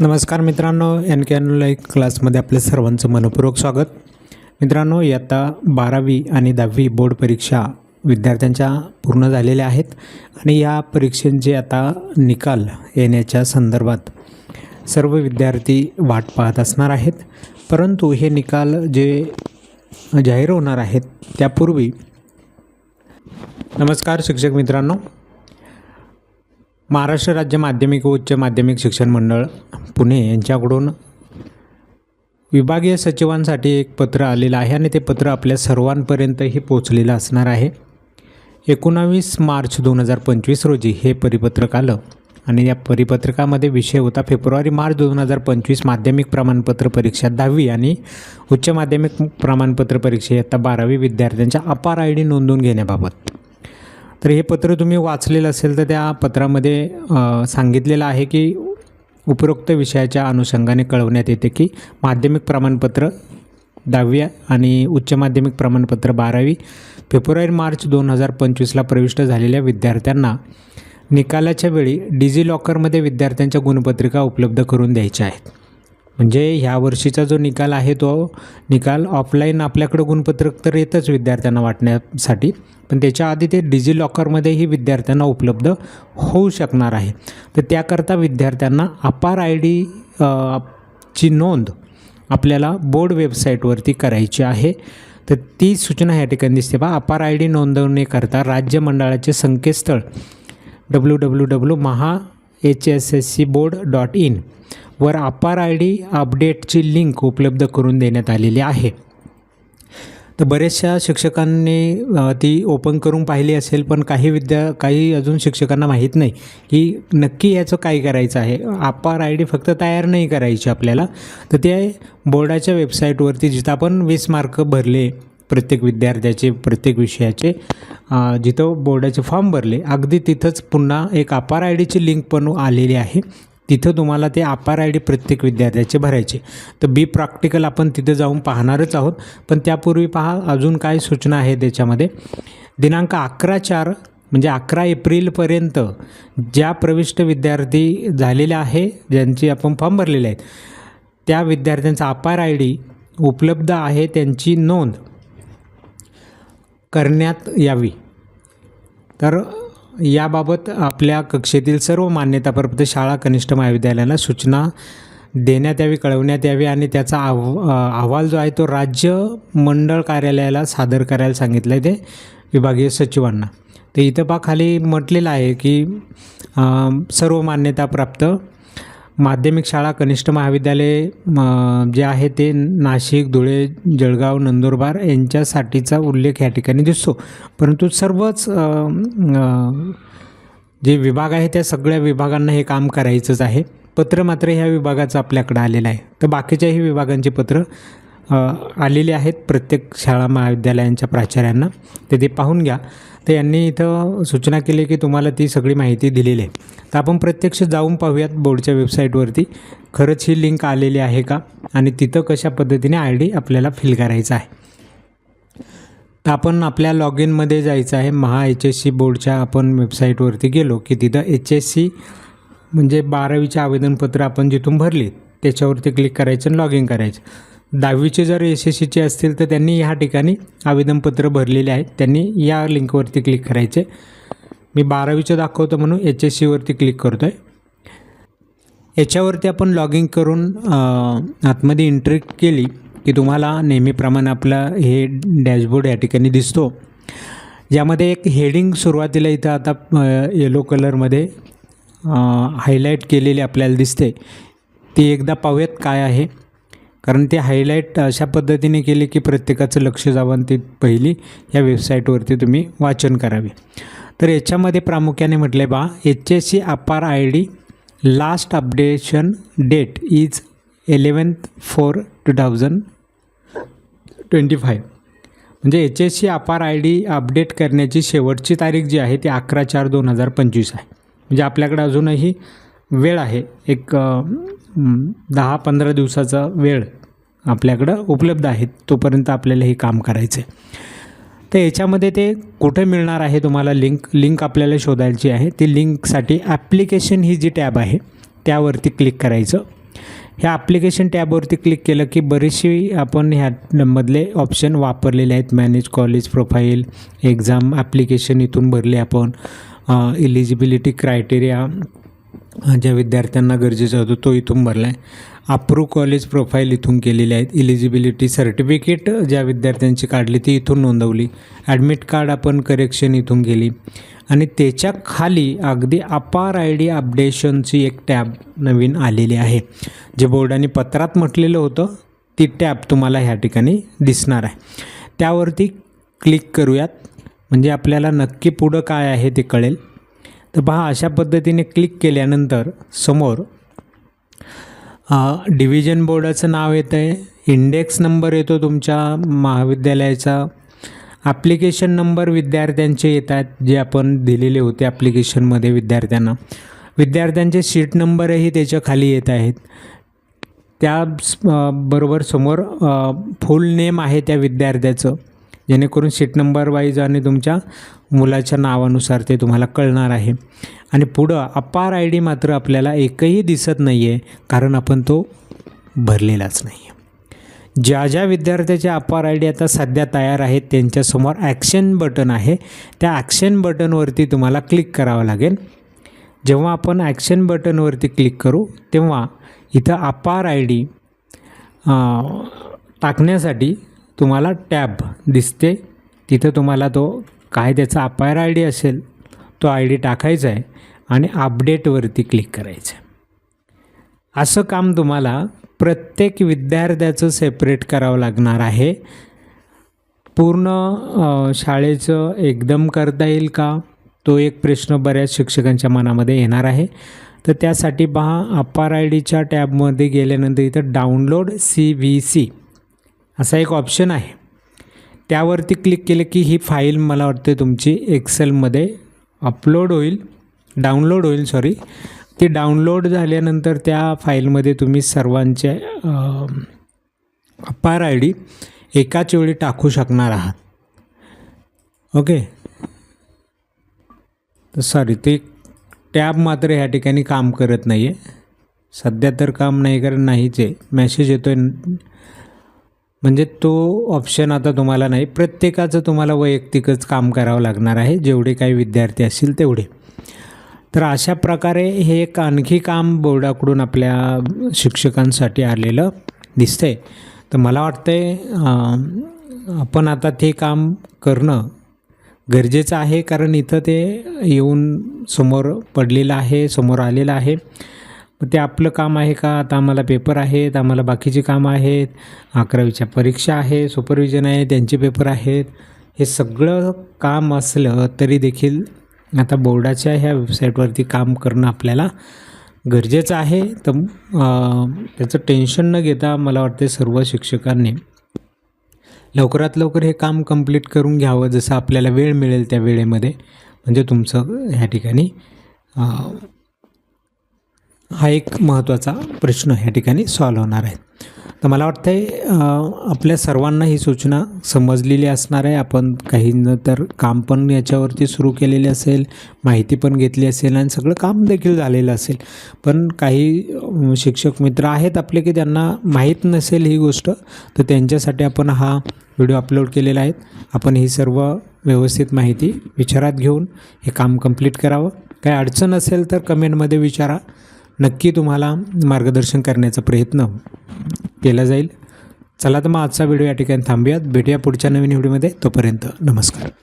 नमस्कार मित्रांनो एन के लाईक क्लासमध्ये आपल्या सर्वांचं मनपूर्वक स्वागत. मित्रांनो इयत्ता बारावी आणि दहावी बोर्ड परीक्षा विद्यार्थ्यांच्या पूर्ण झालेल्या आहेत आणि या परीक्षेचे आता निकाल येण्याच्या संदर्भात सर्व विद्यार्थी वाट पाहत असणार आहेत. परंतु हे निकाल जे जाहीर होणार आहेत त्यापूर्वी नमस्कार शिक्षक मित्रांनो. महाराष्ट्र राज्य माध्यमिक व उच्च माध्यमिक शिक्षण मंडळ पुणे यांच्याकडून विभागीय सचिवांसाठी एक पत्र आलेलं आहे आणि ते पत्र आपल्या सर्वांपर्यंतही पोचलेलं असणार आहे. एकोणावीस मार्च दोन हजार पंचवीस रोजी हे परिपत्रक आलं आणि या परिपत्रकामध्ये विषय होता फेब्रुवारी मार्च दोन हजार पंचवीस माध्यमिक प्रमाणपत्र परीक्षा दहावी आणि उच्च माध्यमिक प्रमाणपत्र परीक्षा इयत्ता बारावी विद्यार्थ्यांच्या अपार आय डी नोंदवून घेण्याबाबत. तर हे पत्र तुम्ही वाचलेलं असेल तर त्या पत्रामध्ये सांगितलेलं आहे की उपरोक्त विषयाच्या अनुषंगाने कळवण्यात येते की माध्यमिक प्रमाणपत्र दहावी आणि उच्च माध्यमिक प्रमाणपत्र बारावी फेब्रुवारी मार्च दोन हजार पंचवीसला प्रविष्ट झालेल्या विद्यार्थ्यांना निकालाच्या वेळी डिजी लॉकरमध्ये विद्यार्थ्यांच्या गुणपत्रिका उपलब्ध करून द्यायच्या आहेत. म्हणजे ह्या वर्षीचा जो निकाल आहे तो निकाल ऑफलाईन आपल्याकडं गुणपत्रक तर येतच विद्यार्थ्यांना वाटण्यासाठी. पण त्याच्या आधी ते डिजी लॉकरमध्येही विद्यार्थ्यांना उपलब्ध होऊ शकणार आहे. तर त्याकरता विद्यार्थ्यांना अपार आय डी ची नोंद आपल्याला बोर्ड वेबसाईटवरती करायची आहे. तर ती सूचना ह्या ठिकाणी दिसते पहा. अपार आय डी नोंदवणीकरता राज्य मंडळाचे संकेतस्थळ W W W Maha H S S C board dot in वर अपार आय डी अपडेटची लिंक उपलब्ध करून देण्यात आलेली आहे. तर बऱ्याचशा शिक्षकांनी ती ओपन करून पाहिली असेल पण काही विद्या काही अजून शिक्षकांना माहीत नाही की नक्की याचं काय करायचं आहे. अपार आय डी फक्त तयार नाही करायची आपल्याला. तर ते बोर्डाच्या वेबसाईटवरती जिथं आपण वीस मार्क भरले प्रत्येक विद्यार्थ्याचे प्रत्येक विषयाचे जिथं बोर्डाचे फॉर्म भरले अगदी तिथंच पुन्हा एक अपार आय डीची लिंक पण आलेली आहे. तिथं तुम्हाला ते अपार आय डी प्रत्येक विद्यार्थ्याचे भरायचे. तर बी प्रॅक्टिकल आपण तिथं जाऊन पाहणारच आहोत. पण त्यापूर्वी पहा अजून काय सूचना आहे त्याच्यामध्ये? दिनांक अकरा चार म्हणजे अकरा एप्रिलपर्यंत ज्या प्रविष्ट विद्यार्थी झालेले आहे ज्यांची आपण फॉर्म भरलेले आहेत त्या विद्यार्थ्यांचा अपार आय डी उपलब्ध आहे त्यांची नोंद करण्यात यावी. तर याबाबत आपल्या कक्षेतील सर्व मान्यताप्राप्त शाळा कनिष्ठ महाविद्यालयाला सूचना देण्यात यावी कळवण्यात यावी आणि त्याचा आव अहवाल जो आहे तो राज्य मंडळ कार्यालयाला सादर करायला सांगितलं आहे ते विभागीय सचिवांना. तर इथं पा खाली म्हटलेलं आहे की सर्व मान्यताप्राप्त माध्यमिक शाळा कनिष्ठ महाविद्यालय म, जे आहे ते नाशिक धुळे जळगाव नंदुरबार यांच्यासाठीचा उल्लेख या ठिकाणी दिसतो. परंतु सर्वच जे विभाग आहे त्या सगळ्या विभागांना हे काम करायचंच आहे. पत्र मात्र ह्या विभागाचं आपल्याकडं आलेलं आहे. तर बाकीच्याही विभागांची पत्र आलेली आहेत प्रत्येक शाळा महाविद्यालयांच्या प्राचार्यांना. ते ते पाहून घ्या. तर यांनी इथं सूचना केली की तुम्हाला ती सगळी माहिती दिलेली आहे. तर आपण प्रत्यक्ष जाऊन पाहूयात बोर्डच्या वेबसाईटवरती. खरंच ही लिंक आलेली आहे का? आणि तिथं कशा पद्धतीने आय डी आपल्याला फिल करायचा आहे? तर आपण आपल्या लॉग इनमध्ये जायचं आहे. महा एच एस सी बोर्डच्या आपण वेबसाईटवरती गेलो की तिथं एच एस सी म्हणजे बारावीचे आवेदनपत्र आपण जिथून भरली त्याच्यावरती क्लिक करायचं आणि लॉग इन करायचं. दहावीचे जर एस एस सीचे असतील तर त्यांनी ह्या ठिकाणी आवेदनपत्र भरलेले आहेत. त्यांनी या लिंकवरती क्लिक करायचे. मी बारावीचं दाखवतो म्हणून एच एस सीवरती क्लिक करतो आहे याच्यावरती आपण लॉग इन करून आतमध्ये एंट्री केली की तुम्हाला नेहमीप्रमाणे आपला हे डॅशबोर्ड या ठिकाणी दिसतो. यामध्ये एक हेडिंग सुरुवातीला इथं आता येलो कलरमध्ये हायलाईट केलेली आपल्याला दिसते. ती एकदा पाहूयात काय आहे. कारण ते हायलाईट अशा पद्धतीने केली की प्रत्येकाचं लक्ष जावं ती पहिली या वेबसाईटवरती तुम्ही वाचन करावे. तर याच्यामध्ये प्रामुख्याने म्हटले बा H S C APAAR I D last updation date is eleventh four two thousand twenty five म्हणजे H S C APAAR I D update करण्याची शेवटची तारीख जी आहे ती अकरा चार दोन हजार पंचवीस आहे. म्हणजे आपल्याकडे अजूनही वेळ आहे. एक दहा पंधरा दिवसाचा वेळ आपल्याकडं उपलब्ध आहे तोपर्यंत आपल्याला हे काम करायचं आहे तर याच्यामध्ये ते कुठे मिळणार आहे तुम्हाला लिंक लिंक आपल्याला शोधायची आहे. ती लिंकसाठी ॲप्लिकेशन ही जी टॅब आहे त्यावरती क्लिक करायचं. ह्या ॲप्लिकेशन टॅबवरती क्लिक केलं की बरेचशी आपण ह्यामधले ऑप्शन वापरलेले आहेत. Manage college profile exam application इथून भरले आपण. इलिजिबिलिटी क्रायटेरिया ज्या विद्यार्थ्यांना गरजेचा होतो तो इथून भरला आहे अप्रूव्ह कॉलेज प्रोफाईल इथून केलेली आहेत. इलिजिबिलिटी सर्टिफिकेट ज्या विद्यार्थ्यांची काढली ती इथून नोंदवली. ॲडमिट कार्ड आपण करेक्शन इथून केली. आणि त्याच्याखाली अगदी अपार आय डी अपडेशनची एक टॅब नवीन आलेली आहे. जे बोर्डाने पत्रात म्हटलेलं होतं ती टॅब तुम्हाला ह्या ठिकाणी दिसणार आहे. त्यावरती क्लिक करूयात. म्हणजे आपल्याला नक्की पुढं काय आहे ते कळेल. तर पहा अशा पद्धतीने क्लिक केल्यानंतर समोर डिव्हिजन बोर्डाचं नाव येतं आहे इंडेक्स नंबर येतो तुमच्या महाविद्यालयाचा ॲप्लिकेशन नंबर विद्यार्थ्यांचे येतात जे आपण दिलेले होते ॲप्लिकेशनमध्ये विद्यार्थ्यांना. विद्यार्थ्यांचे सीट नंबरही त्याच्याखाली येत आहेत. त्या बरोबर समोर फुल नेम आहे त्या विद्यार्थ्याचं. जेणेकरून सीट नंबर वाईज आणि तुमच्या मुलाच्या नावानुसार ते तुम्हाला कळणार आहे. आणि पुढं अपार आय डी मात्र आपल्याला एकही दिसत नाही आहे कारण आपण तो भरलेलाच नाही आहे ज्या ज्या विद्यार्थ्याच्या अपार आय डी आता सध्या तयार आहेत त्यांच्यासमोर ॲक्शन बटन आहे. त्या ॲक्शन बटनवरती तुम्हाला क्लिक करावं लागेल. जेव्हा आपण ॲक्शन बटनवरती क्लिक करू तेव्हा इथं अपार आय डी टाकण्यासाठी तुम्हाला टॅब दिसते तिथं तुम्हाला तो काय त्याचा अपायर आय डी असेल तो आय डी टाकायचा आहे आणि अपडेटवरती क्लिक करायचं आहे. असं काम तुम्हाला प्रत्येक विद्यार्थ्याचं सेपरेट करावं लागणार आहे. पूर्ण शाळेचं एकदम करता येईल का तो एक प्रश्न बऱ्याच शिक्षकांच्या मनामध्ये येणार आहे. तर त्यासाठी पहा अपार आय डीच्या टॅबमध्ये गेल्यानंतर इथं डाउनलोड सी व्ही सी. असा एक ऑप्शन आहे. त्यावरती क्लिक केलं की ही फाईल मला वाटते तुमची एक्सेलमध्ये अपलोड होईल डाउनलोड होईल सॉरी ती डाउनलोड झाल्यानंतर त्या फाईलमध्ये तुम्ही सर्वांचे अपार आय डी एकाच वेळी टाकू शकणार आहात. ओके तर सॉरी ते टॅब मात्र ह्या ठिकाणी काम करत नाही आहे सध्या तर काम नाही कारण नाहीच आहे. मॅसेज येतो आहे म्हणजे तो ऑप्शन आता तुम्हाला नाही. प्रत्येकाचं तुम्हाला वैयक्तिकच काम करावं लागणार आहे. जेवढे काही विद्यार्थी असतील तेवढे. तर अशा प्रकारे हे एक आणखी काम बोर्डाकडून आपल्या शिक्षकांसाठी आलेलं दिसतंय. तर मला वाटतंय आपण आता ते काम करणं गरजेचं आहे. कारण इथं ते येऊन समोर पडलेलं आहे समोर आलेलं आहे. मग ते आपलं काम आहे का? आता आम्हाला पेपर आहेत आम्हाला बाकीची कामं आहेत अकरावीच्या परीक्षा आहे सुपरविजन आहे त्यांचे पेपर आहेत. हे सगळं काम असलं तरी देखील आता बोर्डाच्या ह्या वेबसाईटवरती काम करणं आपल्याला गरजेचं आहे. तर त्याचं टेन्शन न घेता मला वाटते सर्व शिक्षकांनी लवकरात लवकर हे काम कंप्लीट करून घ्यावं जसं आपल्याला वेळ मिळेल त्या वेळेमध्ये. म्हणजे तुमचं ह्या ठिकाणी हा एक महत्त्वाचा प्रश्न ह्या ठिकाणी सॉल्व होणार आहे. तर मला वाटतं आहे आपल्या सर्वांना ही सूचना समजलेली असणार आहे. आपण काही तर काम पण याच्यावरती सुरू केलेले असेल माहिती पण घेतली असेल आणि सगळं काम देखील झालेलं असेल. पण काही शिक्षक मित्र आहेत आपले की त्यांना माहीत नसेल ही गोष्ट तर त्यांच्यासाठी आपण हा व्हिडिओ अपलोड केलेला आहे. आपण ही सर्व व्यवस्थित माहिती विचारात घेऊन हे काम कंप्लीट करावं. काही अडचण असेल तर कमेंटमध्ये विचारा. नक्की तुम्हाला मार्गदर्शन करण्याचा प्रयत्न केला जाईल. चला तर मग आजचा व्हिडिओ या ठिकाणी थांबूयात. भेटूया पुढच्या नवीन व्हिडिओमध्ये. तोपर्यंत नमस्कार.